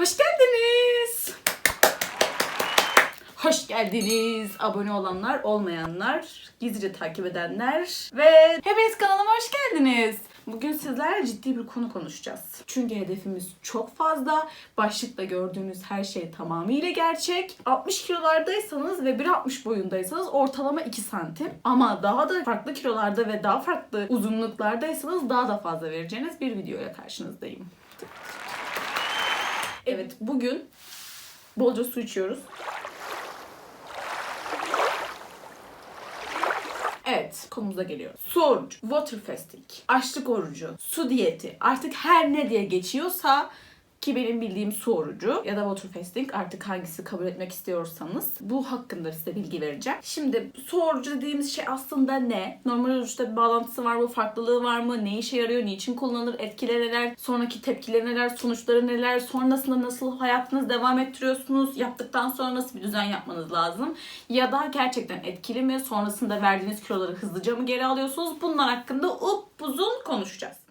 Hoş geldiniz. Hoş geldiniz. Abone olanlar, olmayanlar, gizlice takip edenler ve hepiniz kanalıma hoş geldiniz. Bugün sizlerle ciddi bir konu konuşacağız. Çünkü hedefimiz çok fazla. Başlıkta gördüğünüz her şey tamamıyla gerçek. 60 kilolardaysanız ve 1.60 boyundaysanız ortalama 2 santim. Ama daha da farklı kilolarda ve daha farklı uzunluklardaysanız daha da fazla vereceğiniz bir videoya karşınızdayım. Evet bugün bolca su içiyoruz. Evet, konumuza geliyoruz. Su orucu, water fasting, açlık orucu, su diyeti, artık her ne diye geçiyorsa ki benim bildiğim su orucu ya da water fasting artık hangisi kabul etmek istiyorsanız bu hakkında size bilgi vereceğim. Şimdi su orucu dediğimiz şey aslında ne? Normal oruçta bir bağlantısı var mı? Farklılığı var mı? Ne işe yarıyor? Niçin kullanılır? Etkileri neler? Sonraki tepkileri neler? Sonuçları neler? Sonrasında nasıl hayatınızı devam ettiriyorsunuz? Yaptıktan sonra nasıl bir düzen yapmanız lazım? Ya da gerçekten etkili mi? Sonrasında verdiğiniz kiloları hızlıca mı geri alıyorsunuz? Bunlar hakkında upuzun konuşacağız.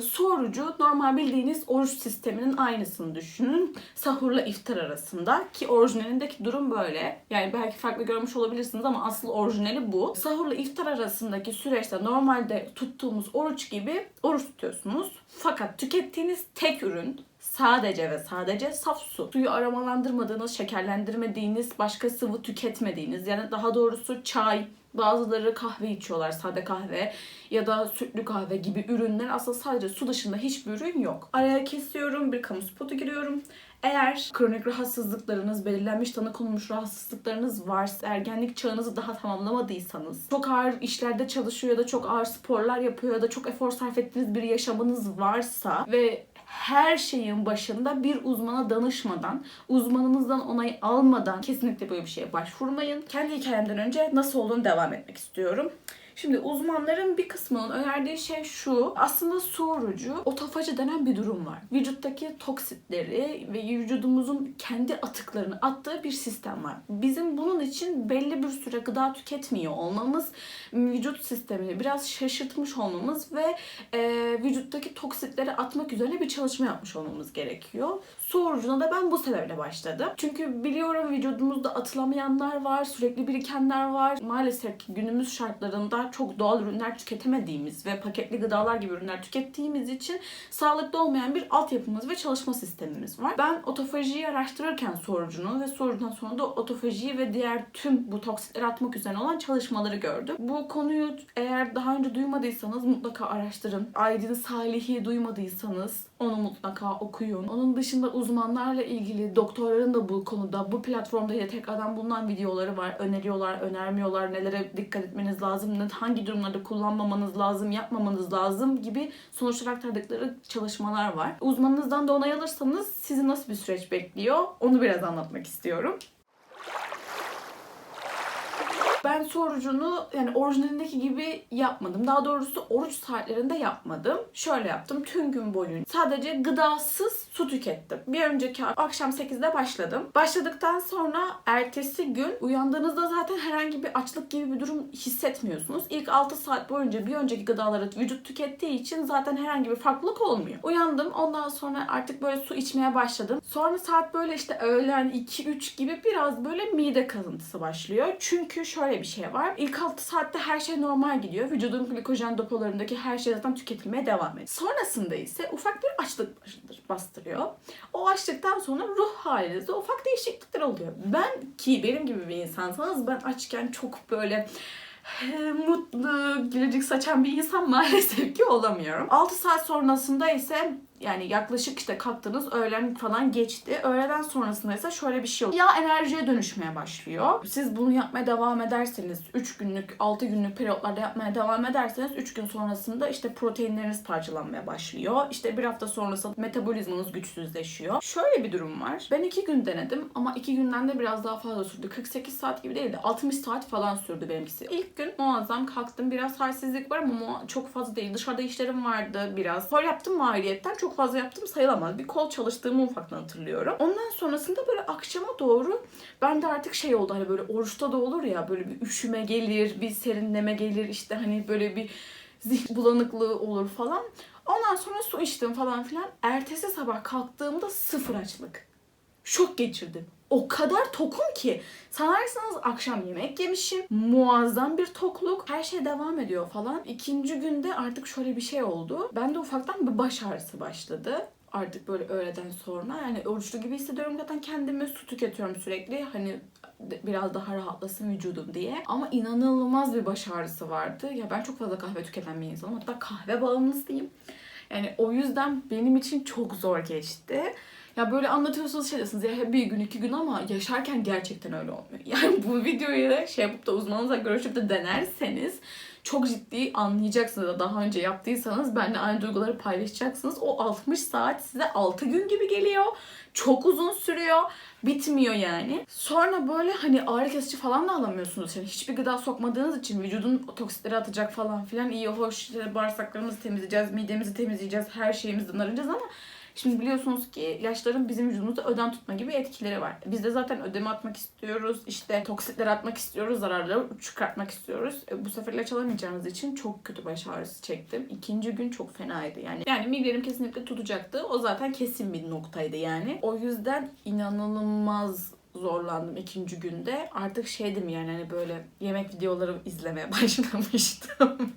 Su orucu normal bildiğiniz oruç sisteminin aynısını düşünün. Sahurla iftar arasında ki orijinalindeki durum böyle. Yani belki farklı görmüş olabilirsiniz ama asıl orijinali bu. Sahurla iftar arasındaki süreçte normalde tuttuğumuz oruç gibi oruç tutuyorsunuz. Fakat tükettiğiniz tek ürün sadece ve sadece saf su. Suyu aromalandırmadığınız, şekerlendirmediğiniz, başka sıvı tüketmediğiniz yani daha doğrusu çay, Bazıları kahve içiyorlar, sade kahve ya da sütlü kahve gibi ürünler. Aslında sadece su dışında hiçbir ürün yok. Araya kesiyorum, bir kamu spotu giriyorum. Eğer kronik rahatsızlıklarınız, belirlenmiş tanı konulmuş rahatsızlıklarınız varsa, ergenlik çağınızı daha tamamlamadıysanız, çok ağır işlerde çalışıyor ya da çok ağır sporlar yapıyor ya da çok efor sarf ettiğiniz bir yaşamınız varsa ve her şeyin başında bir uzmana danışmadan, uzmanınızdan onay almadan kesinlikle böyle bir şeye başvurmayın. Kendi hikayemden önce nasıl olduğunu devam etmek istiyorum. Şimdi uzmanların bir kısmının önerdiği şey şu. Aslında su orucu otofajı denen bir durum var. Vücuttaki toksitleri ve vücudumuzun kendi atıklarını attığı bir sistem var. Bizim bunun için belli bir süre gıda tüketmiyor olmamız, vücut sistemini biraz şaşırtmış olmamız ve e, vücuttaki toksitleri atmak üzerine bir çalışma yapmış olmamız gerekiyor. Su orucuna da ben bu sebeple başladım. Çünkü biliyorum vücudumuzda atılamayanlar var, sürekli birikenler var. Maalesef ki günümüz şartlarında çok doğal ürünler tüketemediğimiz ve paketli gıdalar gibi ürünler tükettiğimiz için sağlıklı olmayan bir altyapımız ve çalışma sistemimiz var. Ben otofajiyi araştırırken su orucunu ve su orucundan sonra da otofajiyi ve diğer tüm bu toksitleri atmak üzerine olan çalışmaları gördüm. Bu konuyu eğer daha önce duymadıysanız mutlaka araştırın. Aydın Salih'i duymadıysanız onu mutlaka okuyun. Onun dışında uzmanlarla ilgili doktorların da bu konuda bu platformda yine tekrardan bulunan videoları var. Öneriyorlar, önermiyorlar, nelere dikkat etmeniz lazım, hangi durumlarda kullanmamanız lazım, yapmamanız lazım gibi sonuçlar aktardıkları çalışmalar var. Uzmanınızdan da onay alırsanız sizi nasıl bir süreç bekliyor onu biraz anlatmak istiyorum. Ben su orucunu yani orijinalindeki gibi yapmadım. Daha doğrusu oruç saatlerinde yapmadım. Şöyle yaptım. Tüm gün boyunca sadece gıdasız su tükettim. Bir önceki akşam 8'de başladım. Başladıktan sonra ertesi gün uyandığınızda zaten herhangi bir açlık gibi bir durum hissetmiyorsunuz. İlk 6 saat boyunca bir önceki gıdaları vücut tükettiği için zaten herhangi bir farklılık olmuyor. Uyandım. Ondan sonra artık böyle su içmeye başladım. Sonra saat böyle işte öğlen 2-3 gibi biraz böyle mide kazıntısı başlıyor. Çünkü şöyle bir şey var. İlk 6 saatte her şey normal gidiyor. Vücudun glikojen depolarındaki her şey zaten tüketilmeye devam ediyor. Sonrasında ise ufak bir açlık bastırıyor. O açlıktan sonra ruh halinizde ufak değişiklikler oluyor. Ben ki benim gibi bir insansanız ben açken çok böyle mutlu, gülücük saçan bir insan maalesef ki olamıyorum. 6 saat sonrasında ise yani yaklaşık işte kalktınız öğlen falan geçti. Öğleden sonrasında ise şöyle bir şey oluyor. Yağ enerjiye dönüşmeye başlıyor. Siz bunu yapmaya devam ederseniz 3 günlük 6 günlük periyotlarda yapmaya devam ederseniz 3 gün sonrasında işte proteinleriniz parçalanmaya başlıyor. İşte bir hafta sonrasında metabolizmanız güçsüzleşiyor. Şöyle bir durum var. Ben 2 gün denedim ama 2 günden de biraz daha fazla sürdü. 48 saat gibi değildi. 60 saat falan sürdü benimkisi. İlk gün muazzam kalktım. Biraz halsizlik var ama çok fazla değil. Dışarıda işlerim vardı biraz. Spor yaptım maliyetten. Çok fazla yaptım sayılamaz. Bir kol çalıştığımı ufaktan hatırlıyorum. Ondan sonrasında böyle akşama doğru ben de artık şey oldu hani böyle oruçta da olur ya böyle bir üşüme gelir, bir serinleme gelir işte hani böyle bir zihin bulanıklığı olur falan. Ondan sonra su içtim falan filan. Ertesi sabah kalktığımda sıfır açlık. Şok geçirdim. O kadar tokum ki. Sanarsanız akşam yemek yemişim. Muazzam bir tokluk. Her şey devam ediyor falan. İkinci günde artık şöyle bir şey oldu. Bende ufaktan bir baş ağrısı başladı artık böyle öğleden sonra yani oruçlu gibi hissediyorum zaten kendimi su tüketiyorum sürekli hani biraz daha rahatlasın vücudum diye. Ama inanılmaz bir baş ağrısı vardı. Ya ben çok fazla kahve tüketen bir insanım. Hatta kahve bağımlısıyım. Yani o yüzden benim için çok zor geçti. Ya böyle anlatıyorsunuz şey diyorsunuz ya bir gün iki gün ama yaşarken gerçekten öyle olmuyor. Yani bu videoyu da şey yapıp da uzmanınızla görüşüp de denerseniz çok ciddi anlayacaksınız da daha önce yaptıysanız benimle aynı duyguları paylaşacaksınız. O 60 saat size 6 gün gibi geliyor. Çok uzun sürüyor. Bitmiyor yani. Sonra böyle hani ağrı kesici falan da alamıyorsunuz. Yani hiçbir gıda sokmadığınız için vücudun toksitleri atacak falan filan. iyi hoş işte bağırsaklarımızı temizleyeceğiz, midemizi temizleyeceğiz, her şeyimizden arınacağız ama Şimdi biliyorsunuz ki ilaçların bizim vücudumuzda ödem tutma gibi etkileri var. Biz de zaten ödemi atmak istiyoruz. işte toksitleri atmak istiyoruz. Zararları çıkartmak istiyoruz. E, bu sefer ilaç alamayacağımız için çok kötü baş ağrısı çektim. İkinci gün çok fenaydı yani. Yani migrenim kesinlikle tutacaktı. O zaten kesin bir noktaydı yani. O yüzden inanılmaz zorlandım ikinci günde. Artık şeydim yani hani böyle yemek videoları izlemeye başlamıştım.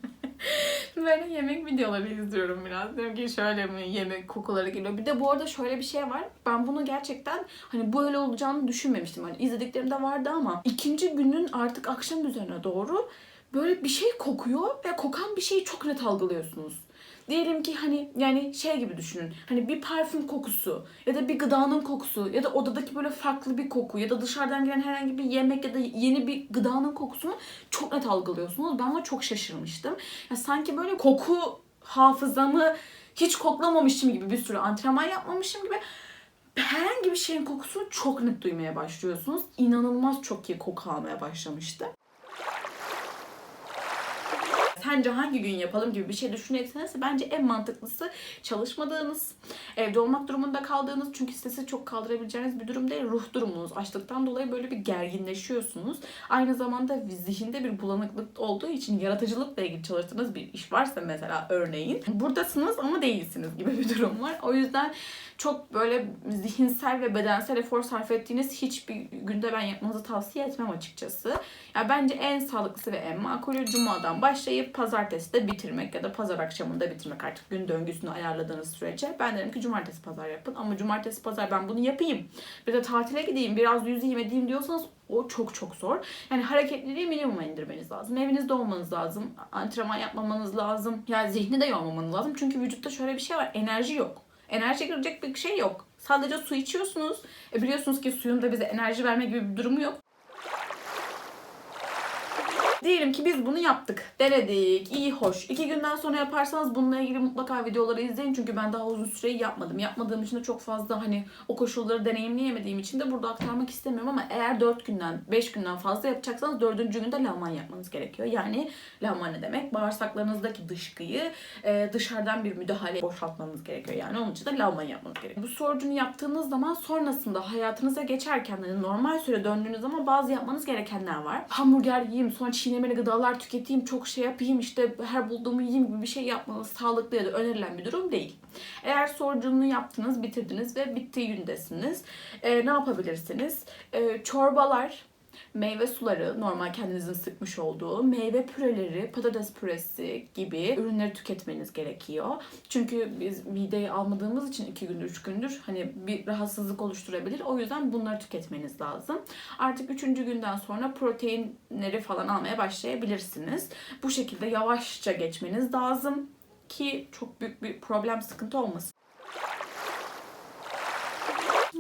Böyle yemek videoları izliyorum biraz. Diyorum ki şöyle mi yemek kokuları geliyor. Bir de bu arada şöyle bir şey var. Ben bunu gerçekten hani böyle olacağını düşünmemiştim. Hani izlediklerimde vardı ama ikinci günün artık akşam üzerine doğru böyle bir şey kokuyor ve kokan bir şeyi çok net algılıyorsunuz. Diyelim ki hani yani şey gibi düşünün. Hani bir parfüm kokusu ya da bir gıdanın kokusu ya da odadaki böyle farklı bir koku ya da dışarıdan gelen herhangi bir yemek ya da yeni bir gıdanın kokusunu çok net algılıyorsunuz. Ben ona çok şaşırmıştım. Ya sanki böyle koku hafızamı hiç koklamamışım gibi bir sürü antrenman yapmamışım gibi herhangi bir şeyin kokusunu çok net duymaya başlıyorsunuz. İnanılmaz çok iyi koku almaya başlamıştı sence hangi gün yapalım gibi bir şey düşünecekseniz bence en mantıklısı çalışmadığınız, evde olmak durumunda kaldığınız çünkü stresi çok kaldırabileceğiniz bir durum değil. Ruh durumunuz açlıktan dolayı böyle bir gerginleşiyorsunuz. Aynı zamanda zihinde bir bulanıklık olduğu için yaratıcılıkla ilgili çalıştığınız bir iş varsa mesela örneğin buradasınız ama değilsiniz gibi bir durum var. O yüzden çok böyle zihinsel ve bedensel efor sarf ettiğiniz hiçbir günde ben yapmanızı tavsiye etmem açıkçası. Ya bence en sağlıklısı ve en makulü cumadan başlayıp pazartesi de bitirmek ya da pazar akşamında bitirmek artık gün döngüsünü ayarladığınız sürece. Ben derim ki cumartesi pazar yapın ama cumartesi pazar ben bunu yapayım. Bir de tatile gideyim biraz yüzeyim edeyim diyorsanız o çok çok zor. Yani hareketliliği minimuma indirmeniz lazım. Evinizde olmanız lazım. Antrenman yapmamanız lazım. Yani zihni de yormamanız lazım. Çünkü vücutta şöyle bir şey var. Enerji yok. Enerji girecek bir şey yok. Sadece su içiyorsunuz. E biliyorsunuz ki suyun da bize enerji verme gibi bir durumu yok. Diyelim ki biz bunu yaptık. Denedik. iyi hoş. İki günden sonra yaparsanız bununla ilgili mutlaka videoları izleyin. Çünkü ben daha uzun süreyi yapmadım. Yapmadığım için de çok fazla hani o koşulları deneyimleyemediğim için de burada aktarmak istemiyorum ama eğer 4 günden 5 günden fazla yapacaksanız 4. günde lavman yapmanız gerekiyor. Yani lavman ne demek? Bağırsaklarınızdaki dışkıyı e, dışarıdan bir müdahale boşaltmanız gerekiyor. Yani onun için de lavman yapmanız gerekiyor. Bu sorucunu yaptığınız zaman sonrasında hayatınıza geçerken hani normal süre döndüğünüz zaman bazı yapmanız gerekenler var. Hamburger yiyeyim sonra çiğnemeli gıdalar tüketeyim, çok şey yapayım, işte her bulduğumu yiyeyim gibi bir şey yapmanız sağlıklı ya da önerilen bir durum değil. Eğer sorucunu yaptınız, bitirdiniz ve bittiği gündesiniz. E, ne yapabilirsiniz? E, çorbalar, meyve suları, normal kendinizin sıkmış olduğu meyve püreleri, patates püresi gibi ürünleri tüketmeniz gerekiyor. Çünkü biz mideyi almadığımız için 2 gündür, 3 gündür hani bir rahatsızlık oluşturabilir. O yüzden bunları tüketmeniz lazım. Artık 3. günden sonra proteinleri falan almaya başlayabilirsiniz. Bu şekilde yavaşça geçmeniz lazım ki çok büyük bir problem sıkıntı olmasın.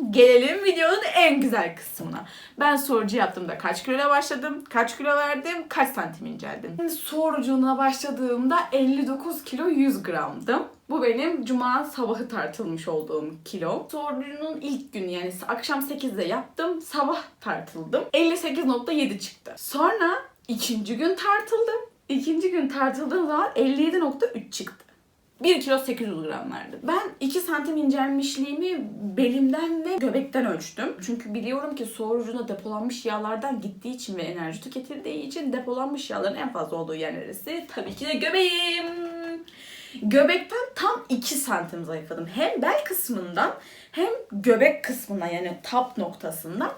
Gelelim videonun en güzel kısmına. Ben sorucu yaptığımda kaç kiloyla başladım, kaç kilo verdim, kaç santim inceldim. Şimdi sorucuna başladığımda 59 kilo 100 gramdım. Bu benim cuma sabahı tartılmış olduğum kilo. Sorucunun ilk günü yani akşam 8'de yaptım, sabah tartıldım. 58.7 çıktı. Sonra ikinci gün tartıldım. İkinci gün tartıldığım zaman 57.3 çıktı. 1 kilo 800 gram verdim. Ben 2 santim incelmişliğimi belimden ve göbekten ölçtüm. Çünkü biliyorum ki su orucuna depolanmış yağlardan gittiği için ve enerji tüketildiği için depolanmış yağların en fazla olduğu yer neresi? Tabii ki de göbeğim. göbekten tam 2 santim zayıfladım. Hem bel kısmından hem göbek kısmından yani tap noktasından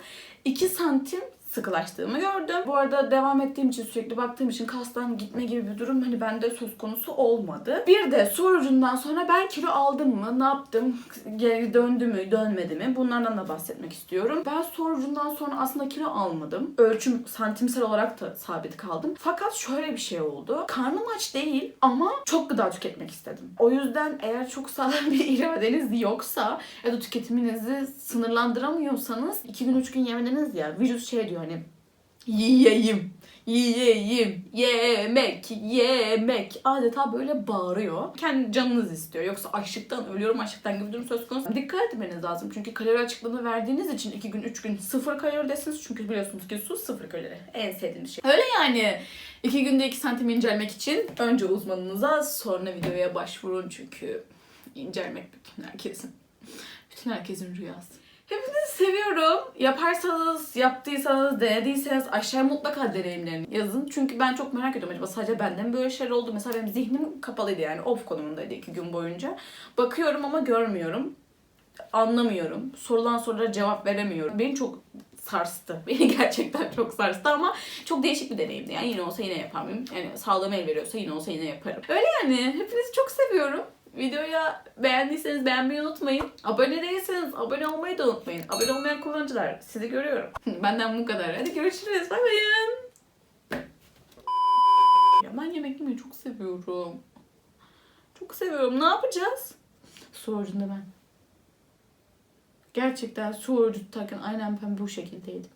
2 santim sıkılaştığımı gördüm. Bu arada devam ettiğim için sürekli baktığım için kastan gitme gibi bir durum hani bende söz konusu olmadı. Bir de su orucundan sonra ben kilo aldım mı? Ne yaptım? Geri döndü mü? Dönmedi mi? Bunlardan da bahsetmek istiyorum. Ben su orucundan sonra aslında kilo almadım. Ölçüm santimsel olarak da sabit kaldım. Fakat şöyle bir şey oldu. Karnım aç değil ama çok gıda tüketmek istedim. O yüzden eğer çok sağlam bir iradeniz yoksa ya da tüketiminizi sınırlandıramıyorsanız 2 gün 3 gün yemediniz ya vücut şey diyor hani yiyeyim yiyeyim yemek yemek adeta böyle bağırıyor. Kendi canınız istiyor. Yoksa açlıktan ölüyorum açlıktan gibi bir durum söz konusu. Dikkat etmeniz lazım. Çünkü kalori açıklığını verdiğiniz için 2 gün 3 gün sıfır kaloridesiniz. Çünkü biliyorsunuz ki su sıfır kalori. En sevdiğim şey. Öyle yani. 2 günde 2 santim incelmek için önce uzmanınıza sonra videoya başvurun. Çünkü incelmek bütün herkesin. Bütün herkesin rüyası. Hepinizi seviyorum. Yaparsanız, yaptıysanız, denediyseniz aşağıya mutlaka deneyimlerini yazın. Çünkü ben çok merak ediyorum. Acaba sadece bende mi böyle şeyler oldu? Mesela benim zihnim kapalıydı yani. Off konumundaydı iki gün boyunca. Bakıyorum ama görmüyorum. Anlamıyorum. Sorulan sorulara cevap veremiyorum. Beni çok sarstı. Beni gerçekten çok sarstı ama çok değişik bir deneyimdi. Yani yine olsa yine yapar mıyım? Yani sağlığım el veriyorsa yine olsa yine yaparım. Öyle yani. Hepinizi çok seviyorum. Videoya beğendiyseniz beğenmeyi unutmayın. Abone değilseniz abone olmayı da unutmayın. Abone olmayan kullanıcılar sizi görüyorum. Benden bu kadar. Hadi görüşürüz. Bay bayın. Ya ben yemek yemeyi çok seviyorum. Çok seviyorum. Ne yapacağız? Su orucunda ben. Gerçekten su orucu tutarken aynen ben bu şekildeydim.